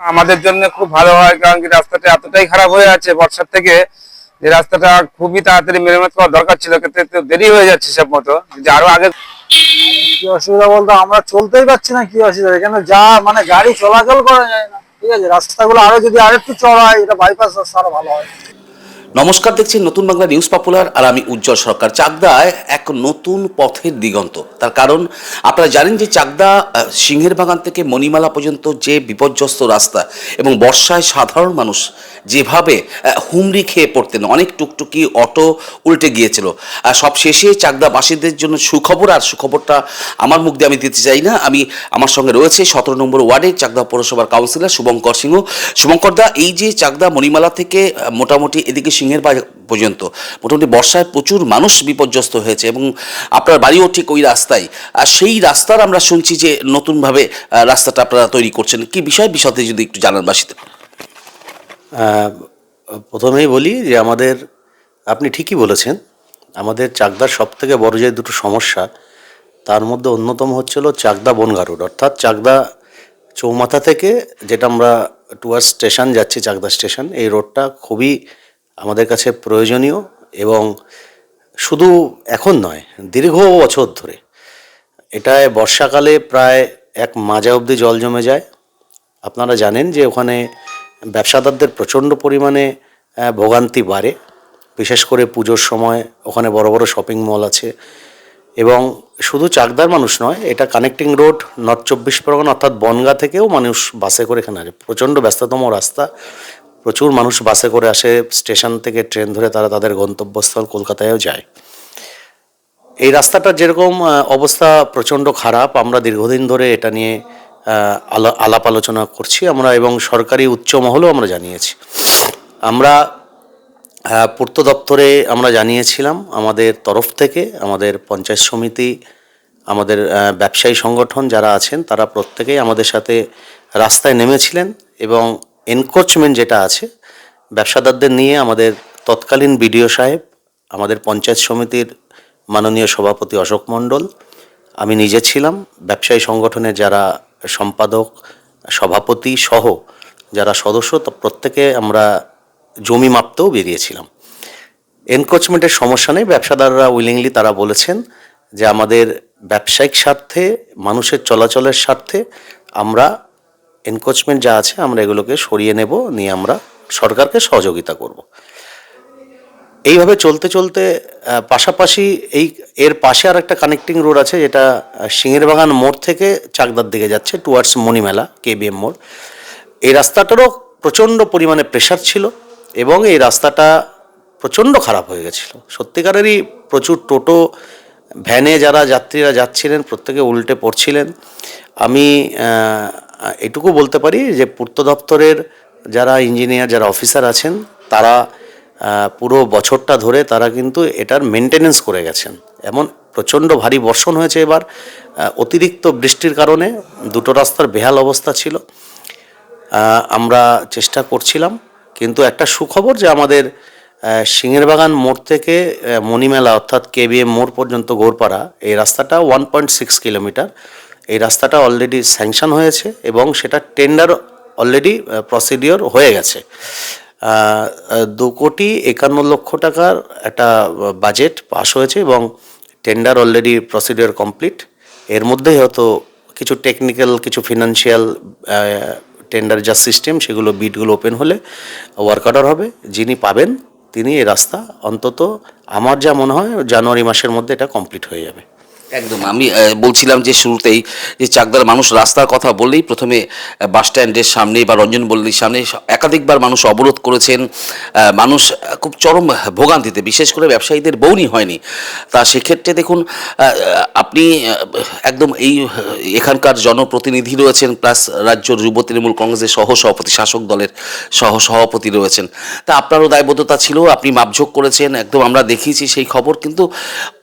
আমাদের জন্য খুব ভালো হয়, কারণ কি রাস্তাটা এতটাই খারাপ হয়ে আছে বর্ষার থেকে যে রাস্তাটা খুবই তাড়াতাড়ি মেরামত করা দরকার ছিল, কিন্তু দেরি হয়ে যাচ্ছে সব মতো। যে আরও আগে কি অসুবিধা বলতো? আমরা চলতেই পারছি না, কি অসুবিধা? এখানে যা মানে গাড়ি চলাচল করা যায় না, ঠিক আছে? রাস্তাগুলো আরও যদি আরেকটু চড়ায়, এটা বাইপাস রাস্তা আরও ভালো হয়। নমস্কার, দেখছেন নতুন বাংলা নিউজ পপুলার আর আমি উজ্জ্বল সরকার। চাকদায় এক নতুন পথের দিগন্ত। তার কারণ, আপনারা জানেন যে চাকদা সিংহের বাগান থেকে মণিমালা পর্যন্ত যে বিপর্যস্ত রাস্তা এবং বর্ষায় সাধারণ মানুষ যেভাবে হুমড়ি খেয়ে পড়তেন, অনেক টুকটুকি অটো উল্টে গিয়েছিল। আর সব শেষে চাকদাবাসীদের জন্য সুখবর, আর সুখবরটা আমার মুখ দিয়ে আমি দিতে চাই না। আমি আমার সঙ্গে রয়েছে সতেরো নম্বর ওয়ার্ডে চাকদা পৌরসভার কাউন্সিলর শুভঙ্কর সিংহ। শুভঙ্কর দা, এই যে চাকদা মণিমালা থেকে মোটামুটি এদিকে সিংহের পর্যন্ত। মোটামুটি বর্ষায় প্রচুর মানুষ বিপর্যস্ত হয়েছে এবং আপনার বাড়িও ঠিক ওই রাস্তায়। আর সেই রাস্তার আমরা শুনছি যে নতুনভাবে রাস্তাটা আপনারা তৈরি করছেন। কি বিষয়? বিষয়তে যদি একটু জানান বাসিতে। প্রথমেই বলি যে আমাদের, আপনি ঠিকই বলেছেন, আমাদের চাকদার সব থেকে বড় যে দুটো সমস্যা, তার মধ্যে অন্যতম হচ্ছিল চাকদা বনগা রোড। অর্থাৎ চাকদা চৌমাথা থেকে যেটা আমরা টুয়ার্স স্টেশন যাচ্ছি, চাকদা স্টেশন এই রোডটা খুবই আমাদের কাছে প্রয়োজনীয় এবং শুধু এখন নয়, দীর্ঘ বছর ধরে। এটায় বর্ষাকালে প্রায় এক মাজা অবধি জল জমে যায়। আপনারা জানেন যে ওখানে ব্যবসাদারদের প্রচণ্ড পরিমাণে ভোগান্তি বাড়ে। বিশেষ করে পুজোর সময় ওখানে বড় বড় শপিং মল আছে। এবং শুধু চাকদার মানুষ নয়, এটা কানেক্টিং রোড, নর্থ চব্বিশ পরগনা অর্থাৎ বনগা থেকেও মানুষ বাসে করে এখানে আসে। প্রচণ্ড ব্যস্ততম রাস্তা। প্রচুর মানুষ বাসে করে আসে, স্টেশন থেকে ট্রেন ধরে তারা তাদের গন্তব্যস্থল কলকাতায়ও যায়। এই রাস্তাটার যেরকম অবস্থা প্রচণ্ড খারাপ, আমরা দীর্ঘদিন ধরে এটা নিয়ে আলা- আলাপ আলোচনা করছি আমরা এবং সরকারি উচ্চ মহলেও আমরা জানিয়েছি। আমরা পূর্ত দপ্তরে আমরা জানিয়েছিলাম, আমাদের তরফ থেকে, আমাদের পঞ্চায়েত সমিতি, আমাদের ব্যবসায়ী সংগঠন যারা আছেন, তারা প্রত্যেকেই আমাদের সাথে রাস্তায় নেমেছিলেন এবং এনক্রোচমেন্ট যেটা আছে, ব্যবসাদারদের নিয়ে আমাদের তৎকালীন বিডিও সাহেব, আমাদের পঞ্চায়েত সমিতির মাননীয় সভাপতি অশোক মণ্ডল, আমি নিজে ছিলাম, ব্যবসায়ী সংগঠনের যারা সম্পাদক, সভাপতি সহ যারা সদস্য প্রত্যেকে আমরা জমি মাপতেও বেরিয়েছিলাম। এনক্রোচমেন্টের সমস্যা নেই, ব্যবসাদাররা উইলিংলি তারা বলেছেন যে আমাদের ব্যবসায়িক স্বার্থে, মানুষের চলাচলের স্বার্থে আমরা এনক্রোচমেন্ট যা আছে আমরা এগুলোকে সরিয়ে নেব নিয়ে আমরা সরকারকে সহযোগিতা করব। এইভাবে চলতে চলতে পাশাপাশি এই এর পাশে আর একটা কানেক্টিং রোড আছে যেটা আহ, সিংহের বাগান মোড় থেকে চাকদার দিকে যাচ্ছে টুয়ার্ডস মণিমেলা কেবিএম মোড়। এই রাস্তাটারও প্রচণ্ড পরিমাণে প্রেশার ছিল এবং এই রাস্তাটা প্রচণ্ড খারাপ হয়ে গেছিল। সত্যিকারেরই প্রচুর টোটো ভ্যানে যারা যাত্রীরা যাচ্ছিলেন প্রত্যেকে উল্টে পড়ছিলেন। আমি এটুকু বলতে পারি যে পূর্ত দপ্তরের যারা ইঞ্জিনিয়ার যারা অফিসার আছেন তারা পুরো বছরটা ধরে তারা কিন্তু এটার মেনটেনেন্স করে গেছেন। এমন প্রচণ্ড ভারী বর্ষণ হয়েছে এবার। অতিরিক্ত বৃষ্টির কারণে দুটো রাস্তার বেহাল অবস্থা ছিল। আমরা চেষ্টা করছিলাম কিন্তু একটা সুখবর যে আমাদের আহ, সিংহের বাগান মোড় থেকে মণিমেলা অর্থাৎ কেবিএম মোড় পর্যন্ত গোরপাড়া এই রাস্তাটা ওয়ান পয়েন্ট সিক্স কিলোমিটার এই রাস্তাটা অলরেডি স্যাংশন হয়েছে এবং সেটা টেন্ডার অলরেডি প্রসিডিওর হয়ে গেছে। দু কোটি একান্ন লক্ষ টাকার একটা বাজেট পাস হয়েছে এবং টেন্ডার অলরেডি প্রসিডিওর কমপ্লিট এর মধ্যেই হয়তো কিছু টেকনিক্যাল কিছু ফিনান্সিয়াল টেন্ডার যা সিস্টেম সেগুলো বিটগুলো ওপেন হলে ওয়ার্ক অর্ডার হবে। যিনি পাবেন, তিনি এই রাস্তা অন্তত, আমার যা মনে হয়, জানুয়ারি মাসের মধ্যে এটা কমপ্লিট হয়ে যাবে। একদম। আমি বলছিলাম যে শুরুতেই যে চাকদার মানুষ রাস্তার কথা বললেই প্রথমে বাস স্ট্যান্ডের সামনে বা রঞ্জন বল্লির সামনে একাধিকবার মানুষ অবরোধ করেছেন। মানুষ খুব চরম ভোগান্তিতে, বিশেষ করে ব্যবসায়ীদের বউনি হয়নি। তা সেক্ষেত্রে দেখুন আপনি একদম এই এখানকার জনপ্রতিনিধি রয়েছেন, প্লাস রাজ্য যুব তৃণমূল কংগ্রেসের সহ সভাপতি শাসক দলের সহ সভাপতি রয়েছেন। তা আপনারও দায়বদ্ধতা ছিল, আপনি মাপঝোক করেছেন, একদম আমরা দেখিয়েছি সেই খবর, কিন্তু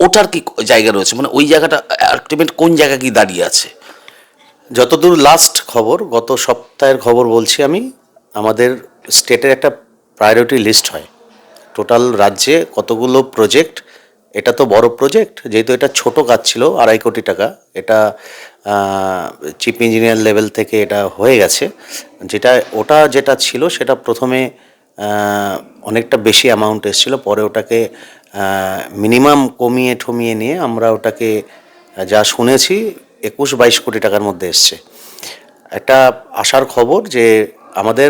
ওটার কি জায়গা রয়েছে? মানে ওই জায়গাটা আলটিমেট কোন জায়গা কি দাঁড়িয়ে আছে? যতদূর লাস্ট খবর, গত সপ্তাহের খবর বলছি আমি, আমাদের স্টেটের একটা প্রায়োরিটি লিস্ট হয়। টোটাল রাজ্যে কতগুলো প্রজেক্ট এটা তো বড় প্রজেক্ট যেহেতু এটা ছোট কাজ ছিল, আড়াই কোটি টাকা, এটা চিফ ইঞ্জিনিয়ার লেভেল থেকে এটা হয়ে গেছে। যেটা, ওটা যেটা ছিল, সেটা প্রথমে অনেকটা বেশি অ্যামাউন্ট এসেছিল, পরে ওটাকে মিনিমাম কমিয়ে ঠমিয়ে নিয়ে আমরা ওটাকে যা শুনেছি, একুশ বাইশ কোটি টাকার মধ্যে এসছে। একটা আশার খবর যে আমাদের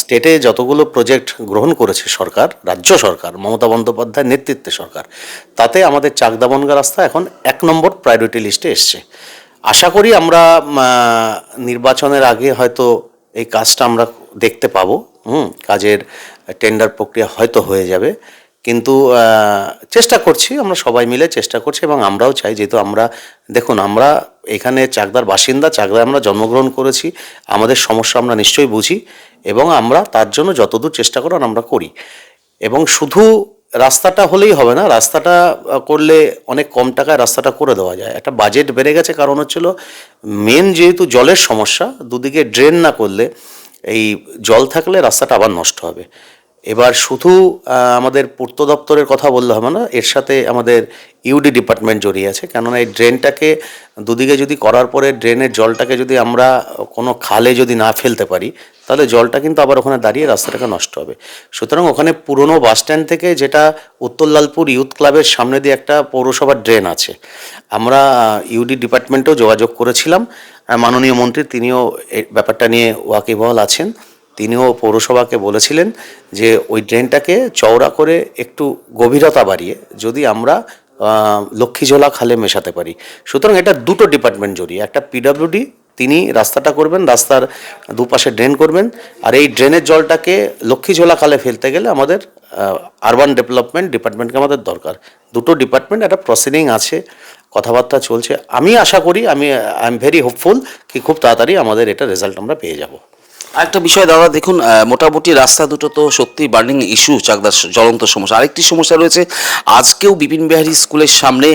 স্টেটে যতগুলো প্রজেক্ট গ্রহণ করেছে সরকার, রাজ্য সরকার, মমতা বন্দ্যোপাধ্যায়ের নেতৃত্বে সরকার, তাতে আমাদের চাকদাবনগা রাস্তা এখন এক নম্বর প্রায়োরিটি লিস্টে এসছে। আশা করি আমরা নির্বাচনের আগে হয়তো এই কাজটা আমরা দেখতে পাবো, হুম, কাজের টেন্ডার প্রক্রিয়া হয়তো হয়ে যাবে। কিন্তু চেষ্টা করছি, আমরা সবাই মিলে চেষ্টা করছি এবং আমরাও চাই, যেহেতু আমরা, দেখুন, আমরা এখানে চাকদার বাসিন্দা, চাকদায় আমরা জন্মগ্রহণ করেছি, আমাদের সমস্যা আমরা নিশ্চয়ই বুঝি এবং আমরা তার জন্য যতদূর চেষ্টা করার আমরা করি। এবং শুধু রাস্তাটা হলেই হবে না, রাস্তাটা করলে অনেক কম টাকায় রাস্তাটা করে দেওয়া যায়। একটা বাজেট বেড়ে গেছে, কারণ হচ্ছিল মেন যেহেতু জলের সমস্যা, দুদিকে ড্রেন না করলে এই জল থাকলে রাস্তাটা আবার নষ্ট হবে। এবার শুধু আমাদের পূর্ত দপ্তরের কথা বললে হবে না, এর সাথে আমাদের ইউডি ডিপার্টমেন্ট জড়িয়ে আছে। কেননা এই ড্রেনটাকে দুদিকে যদি করার পরে ড্রেনের জলটাকে যদি আমরা কোনো খালে যদি না ফেলতে পারি, তাহলে জলটা কিন্তু আবার ওখানে দাঁড়িয়ে রাস্তাটাকে নষ্ট হবে। সুতরাং ওখানে পুরনো বাস স্ট্যান্ড থেকে যেটা উত্তরলালপুর ইউথ ক্লাবের সামনে দিয়ে একটা পৌরসভার ড্রেন আছে। আমরা ইউডি ডিপার্টমেন্টেও যোগাযোগ করেছিলাম। মাননীয় মন্ত্রী, তিনিও এই ব্যাপারটা নিয়ে ওয়াকিবহাল আছেন। তিনিও পৌরসভাকে বলেছিলেন যে ওই ড্রেনটাকে চওড়া করে একটু গভীরতা বাড়িয়ে যদি আমরা লক্ষ্মীঝোলা খালে মেশাতে পারি। সুতরাং এটা দুটো ডিপার্টমেন্ট জড়িয়ে, একটা পিডব্লিউডি তিনি রাস্তাটা করবেন, রাস্তার দুপাশে ড্রেন করবেন, আর এই ড্রেনের জলটাকে লক্ষ্মীঝোলা খালে ফেলতে গেলে আমাদের আরবান ডেভেলপমেন্ট ডিপার্টমেন্টকে আমাদের দরকার। দুটো ডিপার্টমেন্ট, একটা প্রসিডিং আছে, কথাবার্তা চলছে। আমি আশা করি, আমি আই এম ভেরি হোপফুল কি খুব তাড়াতাড়ি আমাদের এটা রেজাল্ট আমরা পেয়ে যাব। আরেকটা বিষয় দাদা দেখুন মোটামুটি রাস্তা দুটো তো সত্যি বার্নিং ইস্যু চাকদার জ্বলন্ত সমস্যা। আরেকটি সমস্যা রয়েছে আজকেও বিপিন বিহারী স্কুলের সামনে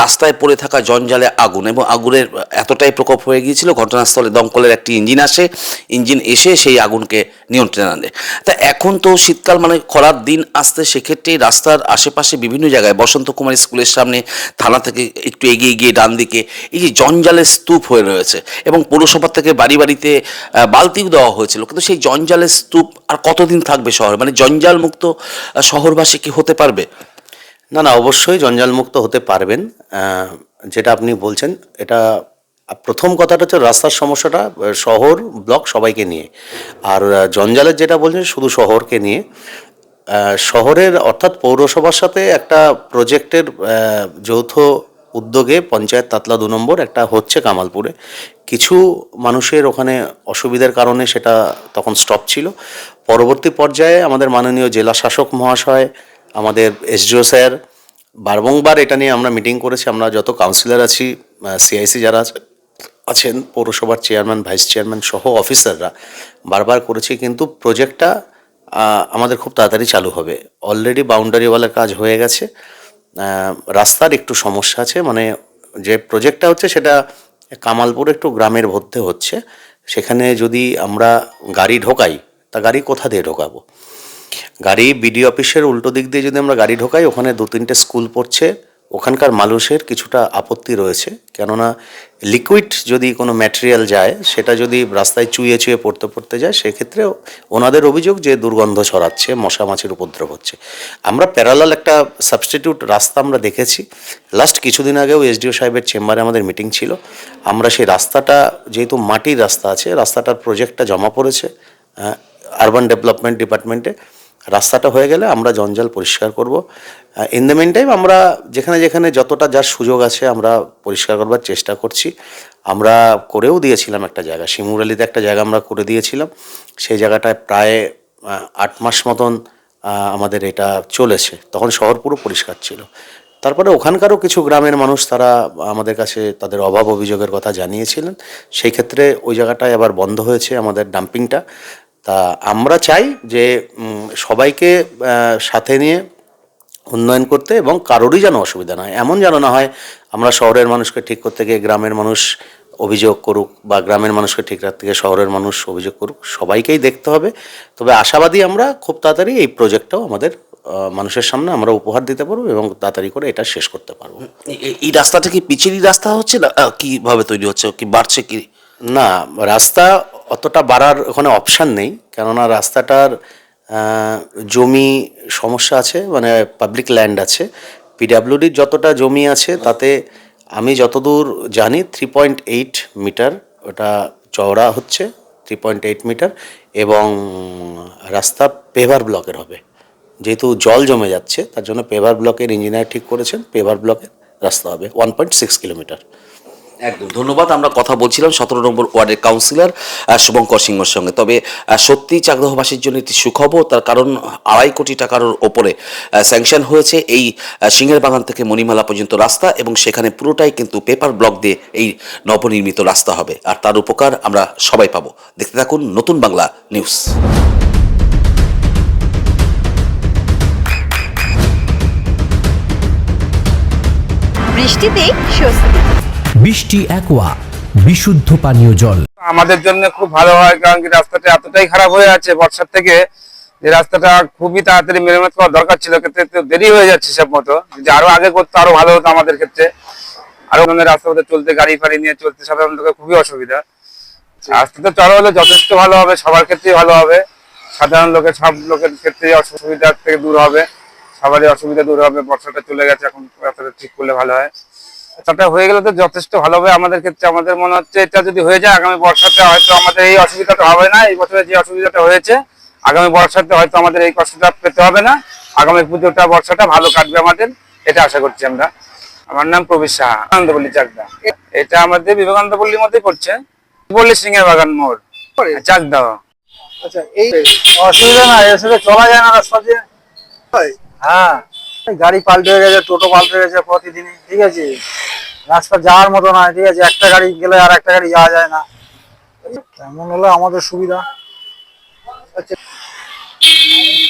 রাস্তায় পড়ে থাকা জঞ্জালে আগুন এবং আগুনের এতটাই প্রকোপ হয়ে গিয়েছিল ঘটনাস্থলে দমকলের একটি ইঞ্জিন আসে ইঞ্জিন এসে সেই আগুনকে নিয়ন্ত্রণে আনে। তা এখন তো শীতকাল মানে খরার দিন আসতে সেক্ষেত্রে রাস্তার আশেপাশে বিভিন্ন জায়গায় বসন্ত কুমার স্কুলের সামনে থানা থেকে একটু এগিয়ে গিয়ে ডান দিকে এই যে জঞ্জালের স্তূপ হয়ে রয়েছে এবং পৌরসভা থেকে বাড়ি বাড়িতে আহ, বালতিও দেওয়া হয়েছিল। কিন্তু সেই জঞ্জালের স্তূপ আর কতদিন থাকবে শহরে? মানে জঞ্জাল মুক্ত শহরবাসী কি হতে পারবে? না না, অবশ্যই জঞ্জালমুক্ত হতে পারবেন। যেটা আপনি বলছেন, এটা প্রথম কথাটা হচ্ছে রাস্তার সমস্যাটা শহর, ব্লক সবাইকে নিয়ে। আর জঞ্জালের যেটা বলছেন, শুধু শহরকে নিয়ে। শহরের, অর্থাৎ পৌরসভার সাথে একটা প্রজেক্টের যৌথ উদ্যোগে পঞ্চায়েত তাতলা দু নম্বর, একটা হচ্ছে কামালপুরে। কিছু মানুষের ওখানে অসুবিধার কারণে সেটা তখন স্টপ ছিল। পরবর্তী পর্যায়ে আমাদের মাননীয় জেলা শাসক মহাশয়, আমাদের এসডিও স্যার, বারংবার এটা নিয়ে আমরা মিটিং করেছি। আমরা যত কাউন্সিলর আছি সিআইসি যারা আছেন, পৌরসভার চেয়ারম্যান ভাইস চেয়ারম্যান সহ অফিসাররা বারবার করেছি। কিন্তু প্রজেক্টটা আমাদের খুব তাড়াতাড়ি চালু হবে। অলরেডি বাউন্ডারিওয়ালার কাজ হয়ে গেছে। রাস্তার একটু সমস্যা আছে মানে যে প্রজেক্টটা হচ্ছে সেটা কামালপুর একটু গ্রামের মধ্যে হচ্ছে। সেখানে যদি আমরা গাড়ি ঢোকাই, তা গাড়ি কোথা দিয়ে ঢোকাবো? গাড়ি বিডি অফিসের উল্টো দিক দিয়ে যদি আমরা গাড়ি ঢোকাই, ওখানে দু তিনটে স্কুল পড়ছে। ওখানকার মানুষের কিছুটা আপত্তি রয়েছে, কেননা লিকুইড যদি কোনো ম্যাটেরিয়াল যায়, সেটা যদি রাস্তায় চুইয়ে চুয়ে পড়তে পড়তে যায়, সেক্ষেত্রে ওনাদের অভিযোগ যে দুর্গন্ধ ছড়াচ্ছে, মশা মাছির উপদ্রব হচ্ছে। আমরা প্যারালাল একটা সাবস্টিটিউট রাস্তা আমরা দেখেছি। লাস্ট কিছুদিন আগেও এসডিও সাহেবের চেম্বারে আমাদের মিটিং ছিল। আমরা সেই রাস্তাটা, যেহেতু মাটির রাস্তা আছে, রাস্তাটার প্রজেক্টটা জমা পড়েছে আরবান ডেভেলপমেন্ট ডিপার্টমেন্টে রাস্তাটা হয়ে গেলে আমরা জঞ্জাল পরিষ্কার করব। ইন দ্য মেন টাইম আমরা যেখানে যেখানে যতটা যার সুযোগ আছে আমরা পরিষ্কার করবার চেষ্টা করছি। আমরা করেও দিয়েছিলাম একটা জায়গা, শিমুরালিতে একটা জায়গা আমরা করে দিয়েছিলাম। সেই জায়গাটায় প্রায় আট মাস মতন আমাদের এটা চলেছে। তখন শহর পুরো পরিষ্কার ছিল। তারপরে ওখানকারও কিছু গ্রামের মানুষ তারা আমাদের কাছে তাদের অভাব অভিযোগের কথা জানিয়েছিলেন। সেই ক্ষেত্রে ওই জায়গাটায় আবার বন্ধ হয়েছে আমাদের ডাম্পিংটা তা আমরা চাই যে সবাইকে সাথে নিয়ে উন্নয়ন করতে এবং কারোরই যেন অসুবিধা না হয়। এমন যেন না হয় আমরা শহরের মানুষকে ঠিক করতে গিয়ে গ্রামের মানুষ অভিযোগ করুক বা গ্রামের মানুষকে ঠিক রাত থেকে শহরের মানুষ অভিযোগ করুক সবাইকেই দেখতে হবে। তবে আশাবাদী আমরা খুব তাড়াতাড়ি এই প্রজেক্টটাও আমাদের মানুষের সামনে আমরা উপহার দিতে পারব এবং তাড়াতাড়ি করে এটা শেষ করতে পারব। এই- রাস্তাটা কি পিচেরই রাস্তা হচ্ছে না কীভাবে তৈরি হচ্ছে কি বাড়ছে কি? না রাস্তা অতটা বাড়ার ওখানে অপশান নেই। কেননা রাস্তাটার জমি সমস্যা আছে মানে পাবলিক ল্যান্ড আছে। পিডাব্লিউডির যতটা জমি আছে, তাতে আমি যতদূর জানি থ্রি পয়েন্ট এইট মিটার ওটা চওড়া হচ্ছে থ্রি পয়েন্ট এইট মিটার এবং রাস্তা পেভার ব্লকের হবে। যেহেতু জল জমে যাচ্ছে, তার জন্য পেভার ব্লকের ইঞ্জিনিয়ার ঠিক করেছেন পেভার ব্লকের রাস্তা হবে ওয়ান পয়েন্ট সিক্স কিলোমিটার একদম, ধন্যবাদ। আমরা কথা বলছিলাম সতেরো নম্বর ওয়ার্ডের কাউন্সিলর শুভঙ্কর সিংহর সঙ্গে। তবে সত্যি চাকদহবাসীর জন্য একটি সুখবর, তার কারণ আড়াই কোটি টাকার ওপরে স্যাংশন হয়েছে এই সিংহের বাগান থেকে মণিমালা পর্যন্ত রাস্তা এবং সেখানে পুরোটাই কিন্তু পেপার ব্লক দিয়ে এই নবনির্মিত রাস্তা হবে। আর তার উপকার আমরা সবাই পাবো। দেখতে থাকুন নতুন বাংলা নিউজ। বৃষ্টিতে স্বস্তি। বৃষ্টি একোয়া বিশুদ্ধ পানীয় জল। আমাদের জন্য খুব ভালো হয়, কারণ কি রাস্তাটা এতটাই খারাপ হয়ে আছে বর্ষার থেকে যে রাস্তাটা খুবই তাড়াতাড়ি মেরামত করা দরকার ছিল একটু দেরি হয়ে যাচ্ছে সব মতো। যদি আরও আগে করতো, আরও ভালো হতো আমাদের ক্ষেত্রে। আরও অন্য রাস্তা পথে চলতে, গাড়ি ফাড়ি নিয়ে চলতে সাধারণ লোকের খুবই অসুবিধা। রাস্তাটা চড়া হলে যথেষ্ট ভালো হবে, সবার ক্ষেত্রেই ভালো হবে। সাধারণ লোকের, সব লোকের ক্ষেত্রে অসুবিধার থেকে দূর হবে। সবারই অসুবিধা দূর হবে, বর্ষাটা চলে গেছে, এখন রাস্তাটা ঠিক করলে ভালো হয়। রাস্তাটা হয়ে গেলে তো যথেষ্ট ভালো হবে আমাদের ক্ষেত্রে। আমাদের মনে হচ্ছে এটা যদি হয়ে যায় আগামী বর্ষাতে হয়তো আমাদের এই অসুবিধাটা হবে না। এই বছরে যে অসুবিধাটা হয়েছে আগামী বর্ষাতে হয়তো আমাদের এই কষ্টটা পেতে হবে না। আগামী পুজোটা বর্ষাটা ভালো কাটবে আমাদের এটা আশা করছি আমরা। আমার নাম প্রবীর সাহা আনন্দপল্লী চাকদা। এটা আমাদের বিবেকানন্দ পল্লীর মধ্যেই পড়ছে বললি সিংহের বাগান মোড় চাকদা। আচ্ছা এই অসুবিধা নাই এসে চলা যায় না রাস্তা দিয়ে? হ্যাঁ। গাড়ি পাল্টে গেছে টোটো পাল্টে গেছে প্রতিদিনই ঠিক আছে? রাস্তা যাওয়ার মতো নয় ঠিক আছে? একটা গাড়ি গেলে আর একটা গাড়ি যাওয়া যায় না। তেমন হলে আমাদের সুবিধা? আচ্ছা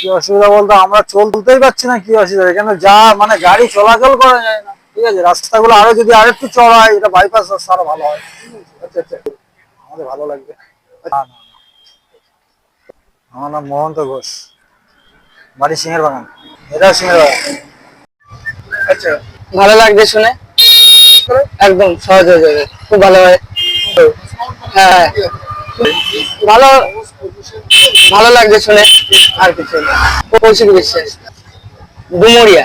কি অসুবিধা বলতে? আমরা চল তুলতেই পারছি না, কি অসুবিধা? এখানে যা মানে গাড়ি চলাচল করা যায় না, ঠিক আছে? রাস্তাগুলো আরও যদি আরেকটু চড়া হয় এটা বাইপাস রাস্তা আরও ভালো হয়। আচ্ছা আচ্ছা। আমাদের ভালো লাগবে। আমার নাম মহন্ত ঘোষ। বাড়ি সিংহের বাগান। এটা সিংহের বাগান। আচ্ছা। ভালো লাগছে শুনে? একদম সহজ হয়ে যাবে। খুব ভালো হয়। ভালো ভালো লাগছে শুনে। আর কিছু না। Koushik Biswas. Dumuria.